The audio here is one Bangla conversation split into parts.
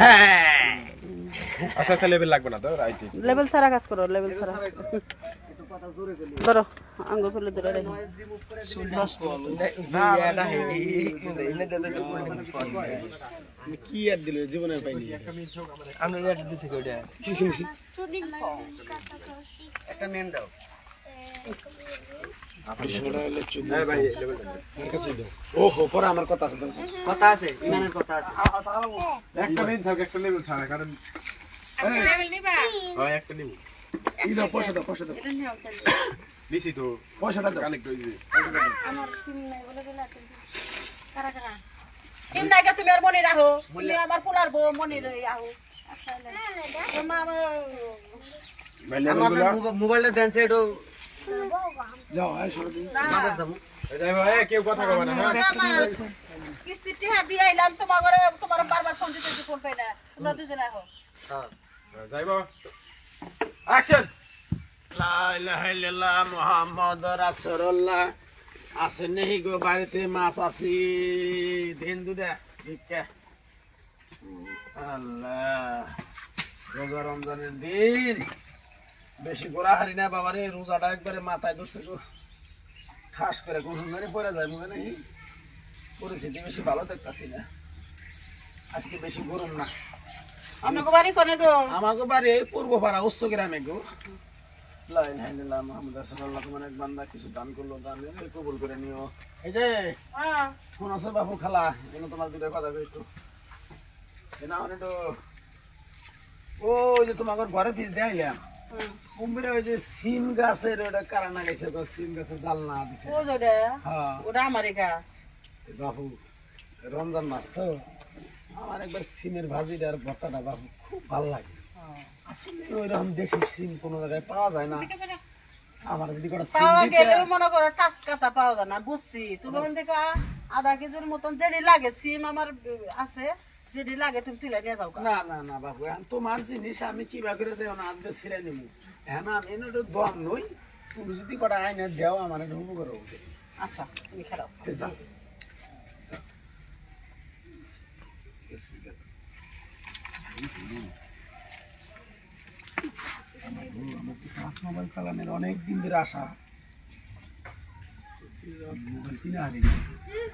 হ্যাঁ। আচ্ছা আচ্ছা লেভেল লাগবে না তো রাইতে লেভেল ছাড়া কাজ করো লেভেল ছাড়া। ধরো আঙ্গ ফুলে ধরে রেখো। কি আর দিল জীবনে পাইনি। আমরা এটা দিছি ওটা একটা মেন দাও। ওহো পরে আমার কথা আছে কথা আছে। ইমানের কথা আছে। একটা নিন থাক একটা লেভেল কারণ হয়। একটা নিব। এই দাও পয়সা দাও পয়সা দাও। দিছি তো। পয়সাটা দাও। কানেক্ট হইছে তিন নাইকা তুমি আর মনে রাখো। তুমি আমার পোলার বউ মনে আপনার মোবাইলটা দেন সে একটু যাও আয় সরো দিন বাজার যাব। কেউ কথা কবে না হ্যাঁ? কিস্তি দিয়ে আইলাম তোমার ঘরে তোমার বারবার ফোন দিতেছি ফোন পাই না। তোমরা দুজনে আহো। হ্যাঁ যাইব। অ্যাকশন লা ইলাহা ইল্লাল্লাহ মুহাম্মদ রাসূলুল্লাহ। আছে নেহি গো বাড়িতে মাছ আছি দিন দুটা ঠিক আল্লাহ। রোজা রমজানের দিন। বেশি গোড়া হারি না বাবারে রোজাটা একবারে মাথায় ধরছে ঠাস করে কোন সুন্দরী পড়ে যায় মনে নেই? পরিস্থিতি বেশি ভালো দেখতেছি না। আজকে বেশি গরম না। আপনাকে বাড়ি কোনে গো? আমাকে বাড়ি পূর্ব পাড়া উচ্চ গ্রামে গো। রাসূলুল্লাহ তোমার এক বান্দা কিছু দান করল দান নিয়ে কবুল করে নিও। এই যে হ্যাঁ। বাবু খালা যেন তোমার দুটো কথা কই একটু। এ না তো ও ওই যে তোমার ঘরে ফিস দেখাইলাম কুম্ভীরে ওই যে সিম গাছের ওটা কারা না তো? সিম গাছের জাল না দিছে। ও জোরে হ্যাঁ। ওটা আমারই গাছ। বাবু রমজান মাস তো। আমার একবার সিমের ভাজিটা আর ভর্তাটা বাবু খুব ভালো লাগে। আসলে ওইরকম দেশি সিম কোনো জায়গায় পাওয়া যায় না। আমার যদি পাওয়া গেলেও মনে করো টাটকাটা পাওয়া যায় না বুঝছি। তুমি ওখান থেকে আধা কেজির মতন যেটি লাগে সিম আমার আছে। যেটি লাগে তুমি তুলে নিয়ে যাও না না না বাবু এখন তোমার জিনিস আমি কি করে দেও না আজকে ছিঁড়ে নিবো। হ্যাঁ না আমি একটু দম নই তুমি যদি কটা আইনে দেও আমার একটু হুবু করে আচ্ছা তুমি খেলাও যাও মোবাইল চালানোর অনেক দিন ধরে আশা মোবাইল কিনে হারিনি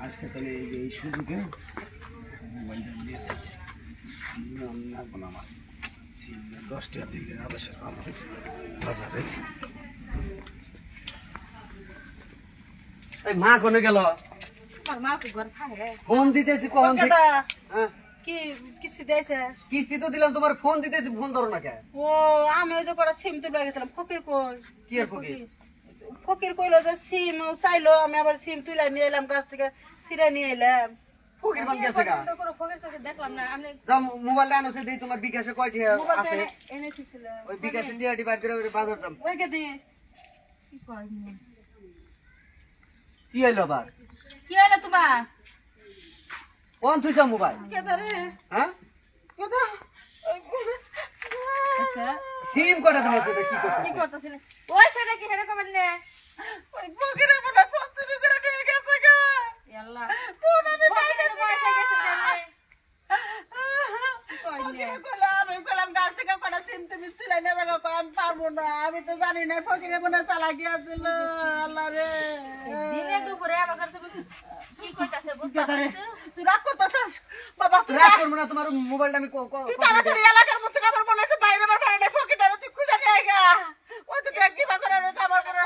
আজকে তাহলে এই সুযোগে মোবাইলটা যাই না আমার বাজারে এই মা কোনে গেল ফোন দিতেছি কখন হ্যাঁ, কি কিস্তি দিয়েছে? কিস্তি তো দিলাম তোমার ফোন দিতেছি ফোন ধরো না কে? ও আমি ওই যে করে সিম তুলে গেছিলাম ফকির কই? কি আর ফকির? ফকির কইলো যে সিম চাইলো আমি আবার সিম তুলে নিয়ে এলাম গাছ থেকে সিরে নিয়ে এলাম। ফকির বান গেছে গা। যাও মোবাইলটা আনো সে দিই তোমার বিকাশে কয়টি আছে? ওই বিকাশে বার করে বাজার যাম ওই কে দিয়ে কি হইল আবার? কি হলো তোমার? কোন তুই মোবাইল। কে ধরে হ্যাঁ? কে ধরে সিম কটা সাথে? কি করতে ওই সেটা কি হেরে কমেন নে? ওই ফোন চুরি করে নিয়ে আল্লাহ আমি গেছে নে? আমি থেকে কটা তুমি তুলে নিয়ে যাব আমি পারব না আমি তো জানি না ফকিরে মনে চালাকি আছিল আল্লাহ রে। দিনে দুপুরে আমাকে তুমি কি কইতাছে বুঝতে পারছ তুই রাগ করতেছিস? বাবা তুই রাগ করব না তোমার মোবাইলটা আমি ক- ক- তুই তাড়াতাড়ি এলাকার মধ্যে আমার মনে হচ্ছে বাইরে বার পারে না ফকিরটা তুই খুঁজে নিয়ে গা। ওই তো দেখ কিবা করে আমার করে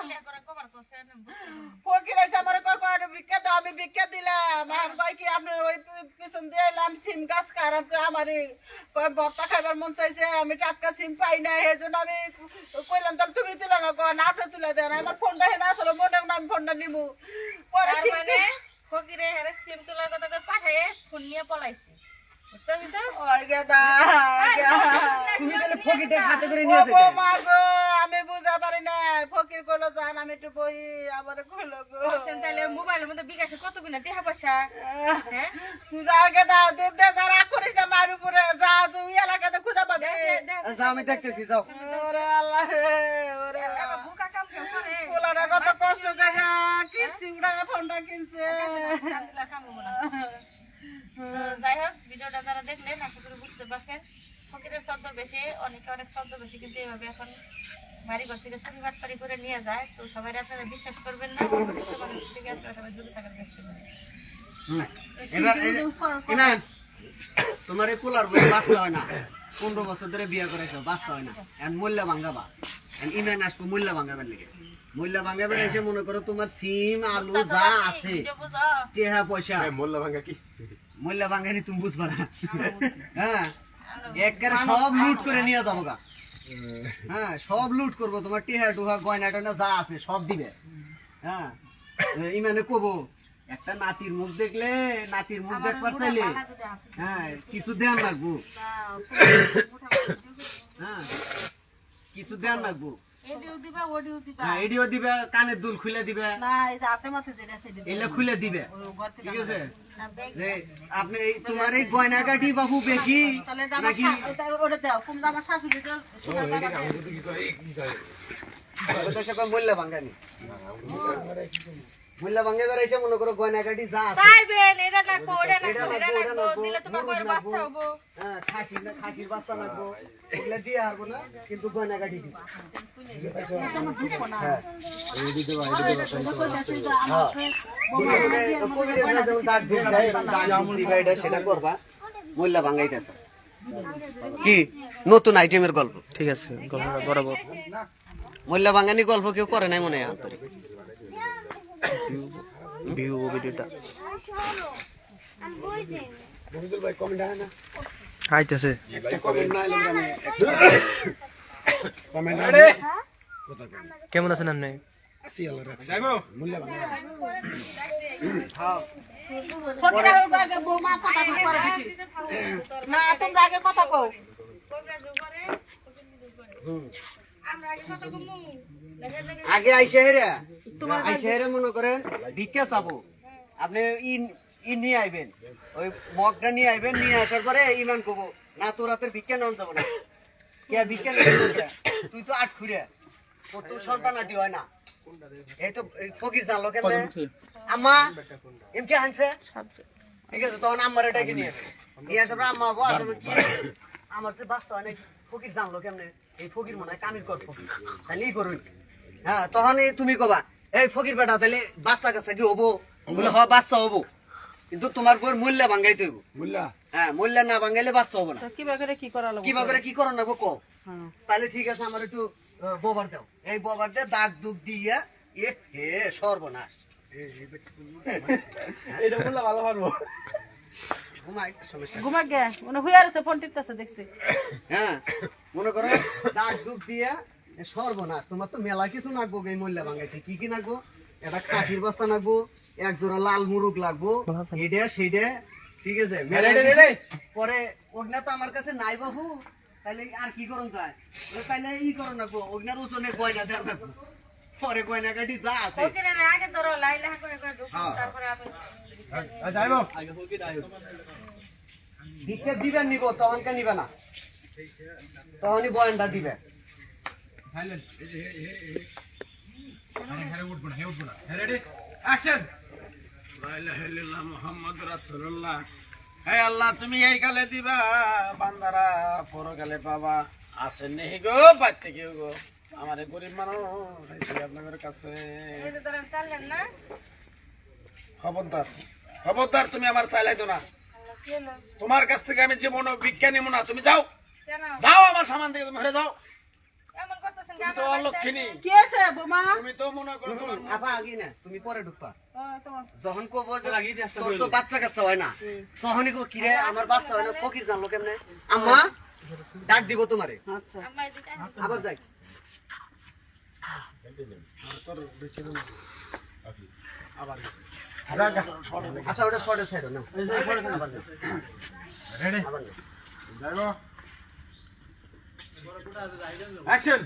ফকির আছে আমার কয় দাও আমি ভিক্ষা দিলাম। আমি কয় কি আপনি ওই পিছন দিয়ে এলাম সিম গাছ খারাপ আমার কয় ভর্তা খাইবার মন চাইছে আমি টাটকা সিম পাই না এই জন্য আমি কইলাম তাহলে তুমি তুলে না কয় না আপনি তুলে দেন। আমার ফোনটা হেনা আসলে মনে আমি ফোনটা নিবো পরে সিম মানে ফকিরে হেরে সিম তোলার কথা কই পাঠায়ে ফোন নিয়ে পলাইছে। তাহলে ফকিরটা হাতে করে নিয়ে আমি বুঝা পারি না ফকির কইলো জান আমি একটু বই আবার কইলো গো তাহলে মোবাইলের মধ্যে বিকাশে কত গুণা টিহা পয়সা? হ্যাঁ? তুই যা গেদা দূর দে যা রাগ করিস না মার উপরে যা তুই এলাকাতে খুঁজা পাবি। যাও আমি দেখতেছি যাও। ওরে আল্লাহ রে ওরে আল্লাহ। বুকা কাম কেউ করে? পোলাটা কত কষ্ট করে কিস্তি উড়ায় ফোনটা কিনছে। তো যাই হোক ভিডিওটা যারা দেখলেন আশা করি বুঝতে পারছেন। ফকিরের শব্দ বেশি অনেকে অনেক শব্দ বেশি কিন্তু এইভাবে এখন বাড়ি ঘর থেকে চুরি বাটপারি করে নিয়ে যায়। তো সবাই আপনারা বিশ্বাস করবেন না থেকে আপনারা সবাই দূরে থাকার চেষ্টা করবেন। হুম। এবার এই যে- ইমান তোমার এই পোলার বই বাচ্চা হয় না। পনেরো বছর ধরে বিয়ে করেছ বাচ্চা হয় না। এখন মূল্য ভাঙ্গাবা এখন ইমান আসব মূল্য ভাঙ্গাবার লেগে। মূল্য ভাঙ্গাবার এসে মনে করো তোমার সিম আলু যা আছে টেহা পয়সা। এই মোল্লা ভাঙ্গা কি? মূল্য ভাঙ্গানি তুমি বুঝবা না। হ্যাঁ। একবারে সব লুট করে নিয়ে যাব গা। হ্যাঁ সব লুট করব। তোমার টেহা টুহা গয়না টয়না যা আছে সব দিবে। হ্যাঁ ইমানে কবো। একটা নাতির মুখ দেখলে নাতির মুখ দেখবার চাইলে হ্যাঁ কিছু দেন লাগবো। হ্যাঁ কিছু দেন লাগবো। এডিও দিবা ওডিও দিবা। হ্যাঁ এডিও দিবে কানের দুল খুলে দিবে। এগুলো খুলে দিবে। ঠিক আছে? যে আপনি তোমার এই গয়না কাটি বাবু বেশি নাকি মূল্য ভাঙ্গানি। মূল্য ভাঙ্গে বেড়াইছে মনে করো গয়না কাটি যা আছে। এটা লাগবো ওটা এটা লাগবো এটা লাগবো, ওটা লাগবো লাগবো, দিলে তোমার মুরগি বাচ্চা হব। হ্যাঁ খাসি না খাসির বাচ্চা লাগবো। এগুলো দিয়ে হারবো না কিন্তু গয়না কাটি দিবে। হ্যাঁ। এটা কি? নতুন আইটেমের গল্প। ঠিক আছে গল্পটা বরাবর মূল্য ভাঙ্গানি গল্প কেউ করে নাই মনে হয় আন্তরিক। ভিউ ভিডিওটা। ভাই কমেন্ট আয় না আইতেছে কমেন্ট না কমেন্ট কেমন আছেন আপনি? আসি আল্লাহ রাখছি কথা বেশি। না তোমরা আগে কথা কও আমরা আগে কত কমু আগে আইসে হেরে। আইসে হেরে মনে করেন ভিক্ষা চাবো। আপনি ই ই নিয়ে আইবেন। ওই মগটা নিয়ে আইবেন নিয়ে আসার পরে ইমান কবো। না তোর হাতের ভিক্ষা নাম যাব না। কে ভিক্ষা? তুই তো আট খুঁড়ে। তোর তো সন্তান আটি হয় না। এই তো ফকির জানলো কেমনে আম্মা এমকে আনছে ঠিক আছে তখন আম্মার এটাকে নিয়ে নিয়ে আসার পরে আম্মা হব আসলে কি? আমার যে হয় না ফকির জানলো কেমনে এই ফকির মনে হয় কামির কর ফকির। তাহলে ই করুন। হ্যাঁ তখন তুমি কবা এই ফকির বেটা তাহলে বাচ্চা কাচ্চা কি হব? বলে হ বাচ্চা হব। কিন্তু তোমার বউর মূল্য ভাঙ্গাইতে হইব। মূল্যা? হ্যাঁ মূল্য না ভাঙ্গাইলে বাচ্চা হব না। কিবা করে কি করা লাগবে? কি করো না কও। তাহলে ঠিক আছে আমার একটু বোবার দাও। এই বোবার দিয়ে দাগ দুগ দিয়ে এ হে সর্বনাশ। এটা ভালো পারব ঘুমা গে মানে হুইয়ার আছে ফোন টিপতেছে দেখছি। হ্যাঁ মনে করো দাগ দুগ দিয়ে সর্বনাশ তোমার তো মেলা কিছু নাকবো এই মূল্য ভাঙাইতে। কি কি নাকবো? এটা খাসির বস্তা নাকবো এক জোড়া লাল মুরুগ লাগবো এটা সেটা ঠিক আছে পরে ওগনা তো আমার কাছে নাই বাবু তাইলে আর কি করুন যায়? তো তাইলে ই করুন নাকবো ওগনার ওজনে গয়না দেন নাকবো। পরে গয়না কাটি যা আছে। আগে ধরো লাইলা হ্যাঁ। দিবেন নিব তখনকে নিবে না। তখনই বয়ানটা দিবে। আল্লাহ তুমি এই দিবা বান্দারা পাবা। আসেন নেই গো পাইতে কেউ গো। আমারে গরিব মানুষ আপনাদের কাছে। খবরদার খবরদার তুমি আমার চাইলাইতো না। তোমার কাছ থেকে আমি জীবন বিজ্ঞান নিব না তুমি যাও। যাও আমার সামান থেকে তুমি হেরে যাও। তুমি তো অলক্ষিনী কি আছে বৌমা? তুমি তো মনে করো আপা আগে না তুমি পরে ঢুকবা। যখন কব যে তোর তো বাচ্চা কাচ্চা হয় না তখনই কো কিরে আমার বাচ্চা হয় না ফকির জানলো কেমনে? আম্মা ডাক দিব তোমারে। আচ্ছা। আম্মা এদিকে আয়। আবার যাই তোর বিজ্ঞান আবার আচ্ছা ওটা শর্টে সাইড না রেডি আবার যাইবো অ্যাকশন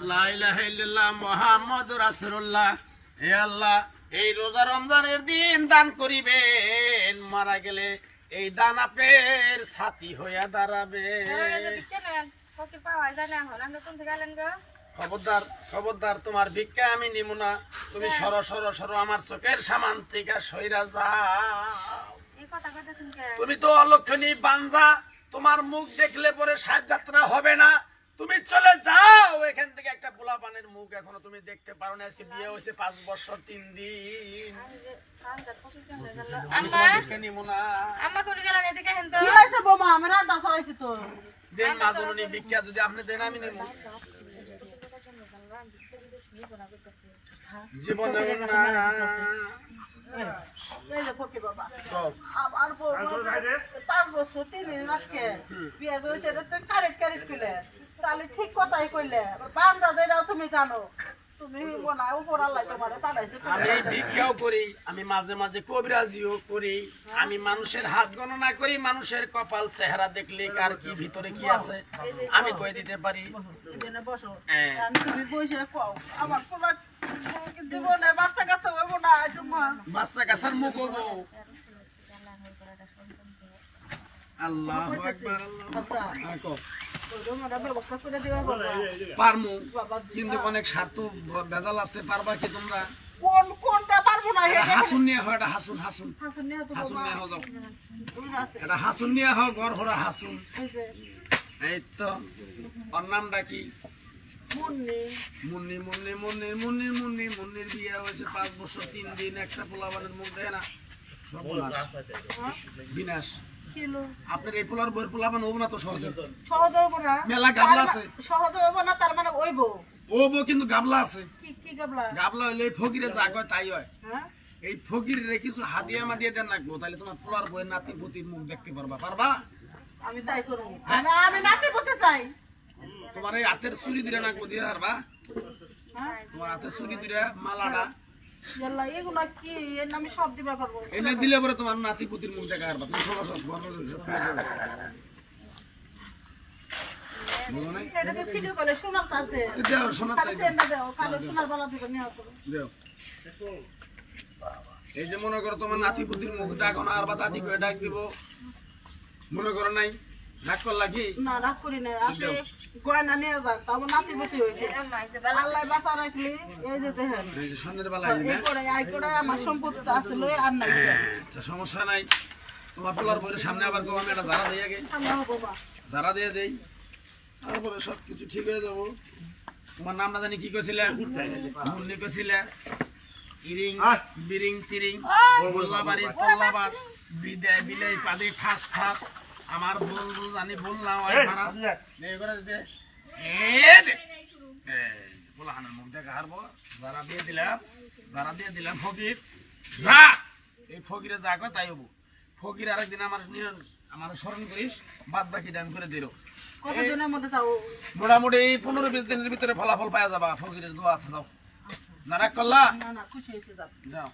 লা ইলাহা ইল্লাল্লাহ মুহাম্মাদুর রাসূলুল্লাহ। হে আল্লাহ এই রোজা রমজানের দিন দান করিবেন। মারা গেলে এই দান আপনার সাথী হইয়া দাঁড়াবে। যে খবরদার খবরদার তোমার ভিক্ষা আমি নিব না। তুমি সর সর সর আমার চোখের সামান থেকে সইরা যাও। কইতেছেন তুমি তো অলক্ষণী বাঞ্জা। তোমার মুখ দেখলে পরে সাজ যাত্রা হবে না। তুমি চলে একটা মুখ এখনও তুমি দেখতে পারো না। আজকে বিয়ে হয়েছে পাঁচ বছর তিন দিন। দেন মাজনী ভিক্ষা যদি আপনি দেন আমি নেব। জীবন না। এই যে ফকির বাবা আমার বউ পাঁচ বছর তিন দিন আজকে বিয়ে হয়েছে কারেক্ট কারেক্ট কইলে তাহলে ঠিক কথাই কইলে বান্দা যেটাও তুমি জানো আমি ভিক্ষাও করি আমি মাঝে মাঝে কবিরাজিও করি আমি মানুষের হাত গণনা করি মানুষের কপাল চেহারা দেখলে কার কি ভিতরে কি আছে আমি কই দিতে পারি? বসো। হ্যাঁ। তুমি বসে কও। আমার জীবনে বাচ্চা কাচ্চা হইব না জুম্মা বাচ্চা কাছার মুখ হব আল্লাহ আকবার আচ্ছা। হ্যাঁ, পারমু কিন্তু অনেক স্বার্থ বেজাল আছে পারবা কি তোমরা? কোন কোনটা পারব না? হাসুন নিয়ে হয় এটা হাসুন হাসুন। হাসুন নিয়ে যাও। এটা হাসুন নিয়ে হও ঘর ভরা হাসুন। এই তো ওর নামটা কি? মুন্নি। মুন্নি মুন্নি মুন্নি মুন্নি মুন্নি মুন্নির বিয়ে হয়েছে পাঁচ বছর তিন দিন একটা পোলাবানের মুখ দেয় না। বিনাশ। আপনার এই পোলার বইয়ের পোলাবান হব না তো সহজে? সহজ হইব না? মেলা গাবলা আছে। সহজ হইব না তার মানে ওইব ও বউ কিন্তু গাবলা আছে। কি কি গাবলা? গাবলা হইলে ফকিরে যা কয় তাই হয়। হ্যাঁ? এই ফকিরে কিছু হাদিয়া মাদিয়া দেন রাখব তাহলে তোমার পোলার বইয়ের নাতি পুতির মুখ দেখতে পারবা পারবা? আমি তাই করব। আমি আমি নাতি বলতে চাই। তোমার এই হাতের চুরি দিলে রাখব দিয়ে হ্যাঁ তোমার হাতের চুরি দিলে মালাটা। এনে দিলে পরে তোমার নাতি পুতির মুখ দেখা তুমি ষোলো সব। এই যে মনে করো তোমার নাতি পুতির মুখ ডাকো না আর বা দাদি করে ডাক দিব। মনে করো নাই? ডাক করলা কি? না রাগ করি না গয়না নিয়ে যাক তো নাতি বেশি হয়েছে। আম্মা এই যে বেলা আল্লাহ বাঁচা রাখলি এই যে দেখেন। এই যে সন্ধ্যের বেলা এই করে আই করে আমার সম্পত্তি আছে লই আর নাই। আচ্ছা সমস্যা নাই। তোমার পোলার বইয়ের সামনে আবার আমি একটা ধারা দিয়ে গে ধারা দিয়ে দেই। তারপরে সব কিছু ঠিক হয়ে যাব। তোমার নাম না জানি কি কইছিলে? মুন্নি কইছিলে? ইরিং বিরিং তিরিং গোল্লাবাড়ি বিদায় বিলাই পাদি ঠাস ঠাস। আমার বল বল জানি বললাম ওই ধারা করে দে। এ দে। এই পোলাহানের মুখ দেখা হারবো। যারা দিয়ে দিলাম যারা দিয়ে দিলাম ফকির যা। এই ফকিরে যা কয় তাই হব। ফকির আরেকদিন আমার নিয়ন আমার স্মরণ করিস বাদ বাকি ডান করে দিল। কতজনের মধ্যে তাও? মোটামুটি এই পনেরো বিশ দিনের ভিতরে ফলাফল পাওয়া যাবা। ফকিরের দোয়া আছে যাও। নারাক করলা? না না খুশি হয়েছে যাও।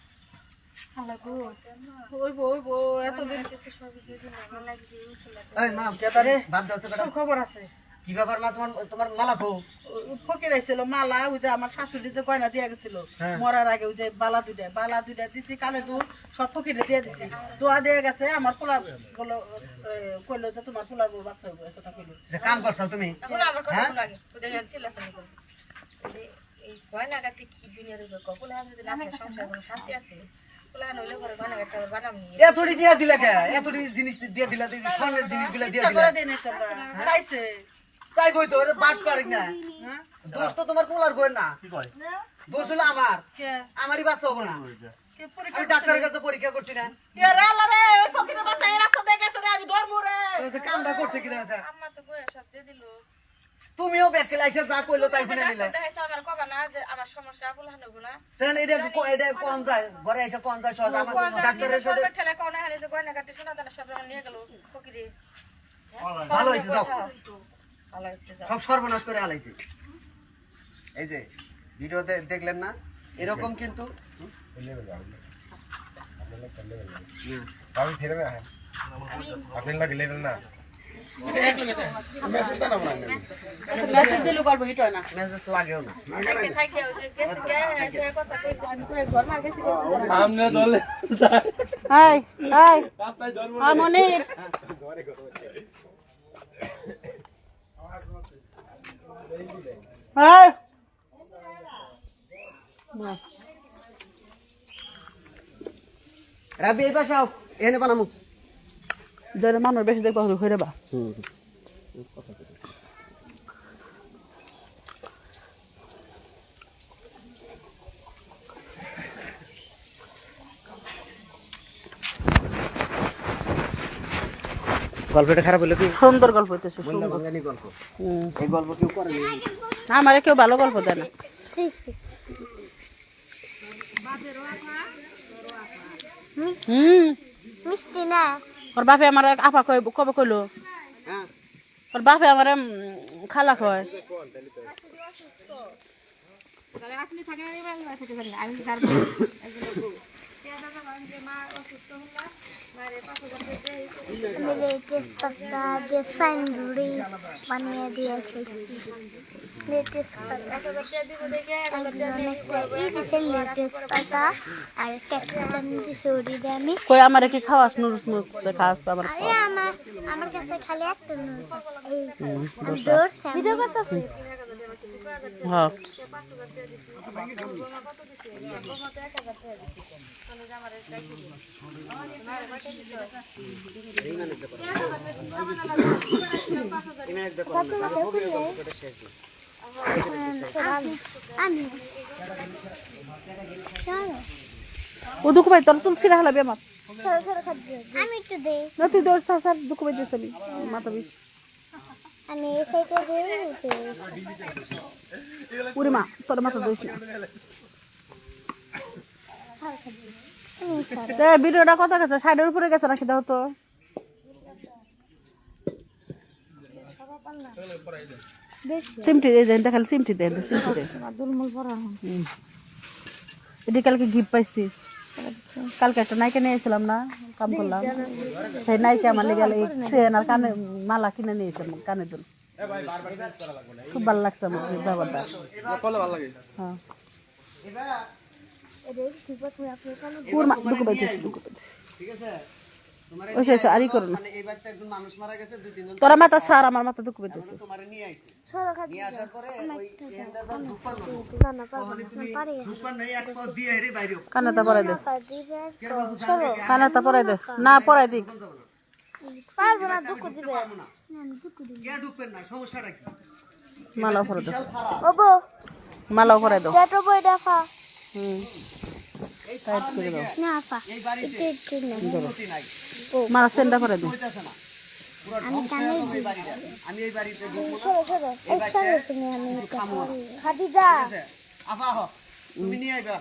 কি ব্যাপার মা তোমার তোমার মালা বউ ফকির আইছিল মালা ওই যে আমার শাশুড়ি যে গয়না দিয়া গেছিল হ্যাঁ। মরার আগে ওই যে বালা দুইটা বালা দুইটা দিছি কানে দু সব ফকিরে দিয়ে দিছি। দোয়া দিয়ে গেছে আমার পোলা বলো কইলো যে তোমার পোলার বউ বাচ্চা হইব কথা কইলো। কাম করছ তুমি? আমার কথা হ্যাঁ? ওদের এই কি দুনিয়ার উপর কখন যদি না সংসার কোনো শান্তি আছে? এতটি দিয়ে দিলে কে? এতটি জিনিস দিয়ে দিলে তুমি স্বর্ণের জিনিসগুলো দিয়ে ইচ্ছা দিলে। করে দিই নাই তোমরা চাইছে। তাই বই তো বাট পারি না। হ্যাঁ? দোষ তো তোমার পোলার বই না। দোষ হলো আমার। আমারই বাচ্চা হব না। আমি ডাক্তারের কাছে পরীক্ষা করছি না। কামটা করছে কি তুমিও যা কইলো তাই শুনে নিলে। আমার কবা না যে আমার সমস্যা পোলাহান হইব না। তাহলে এটা ক- এটা কোন যায় ঘরে এসে কোন যায় সহজ? আমার ডাক্তারের সাথে ঠেলে কোন হারে যে গয়নাগাটি শোনা দানা সব নিয়ে গেল ফকিরে। ভালো যাও। ভালো যাও। সব সর্বনাশ করে আলাইছে। এই যে ভিডিও দেখলেন না? এরকম কিন্তু মেসেজ দিলে গল্প হিট না মেসেজ লাগেও না। রাবি এই পাশে এনে বানামু যেন মানুষ বেশি দেখবা হয়ে বা। গল্পটা খারাপ হলো কি? সুন্দর গল্প হইতেছে গল্প। এই গল্প কেউ করেনি আমার কেউ ভালো গল্প দেয় না। হুম। মিষ্টি না? ওর বাপে আমার আপা কই কবে কইলো? হ্যাঁ ওর বাপে আমার খালা কয়। দিয়ে বানিয়ে দিয়ে লেটেস্ট পাতা আর ক্যাপসিকাম দিয়েছে ওটি আমি কই আমারে কি খাওয়াস নুরুস নুরুস খাওয়াস আমার আরে আমার আমার কাছে খালি একটা নুডলস এই ভিডিও করতেছি হ্যাঁ শেষ দিই। ও দুঃখ পাই তোর ছোট ছোট খাদ্য আমি একটু দেই। না তুই দৌড় স্যার দুঃখ পাই দিয়েছিলি মাথা বিষ আমি এই সাইডে দেই উরে মা তোর মাথা দোষ না। ভিডিওটা কত গেছে? সাইডের উপরে গেছে নাকি দাও তো। দিয়ে দেন দেখালে সিমটি দেন সিমটি দেন এটি কালকে গিফট পাইছি কালকে একটা নাইকে নিয়ে এসেছিলাম না কাম করলাম সেই নাইকে আমার লেগে চেন আর কানে মালা কিনে নিয়েছিলাম কানের জন্য খুব ভালো লাগছে আমার ব্যাপারটা হ্যাঁ পুরো দুঃখ পাইতেছি দুঃখ পাইতেছি ঠিক আছে ওই শেষ আরই করো না মানে এইবার তো একজন মানুষ মারা গেছে দুই তিনজন তোরা মাথা সার আমার মাথা দুঃখ পাইতেছে তোমার নিয়ে আইছে। ছোট খাদ্য নিয়ে আসার পরে ওই এখানটা যখন ঢুকপার না, না না পারব না পারি ঢুকপার নাই এক পা দিয়ে হেরে বাইরে হোক। কানেটা পরাই দে। কানেটা পরাই দে। না পরাই দিক। পারব না দুঃখ দিবে। পারব না। কে ঢুকবেন না সমস্যাটা কি? মালা পরে দাও বিশাল খারাপ মালাও পরাই দাও দেখা। হুম। টাইট করে? দাও না আপা এই বাড়িতে একটু না। উন্নতি নাই মালা সেন্ডা করে দাও আমি আমি এই বাড়িতে। খাদিজা! আপা হ তুমি নিয়ে আইবা।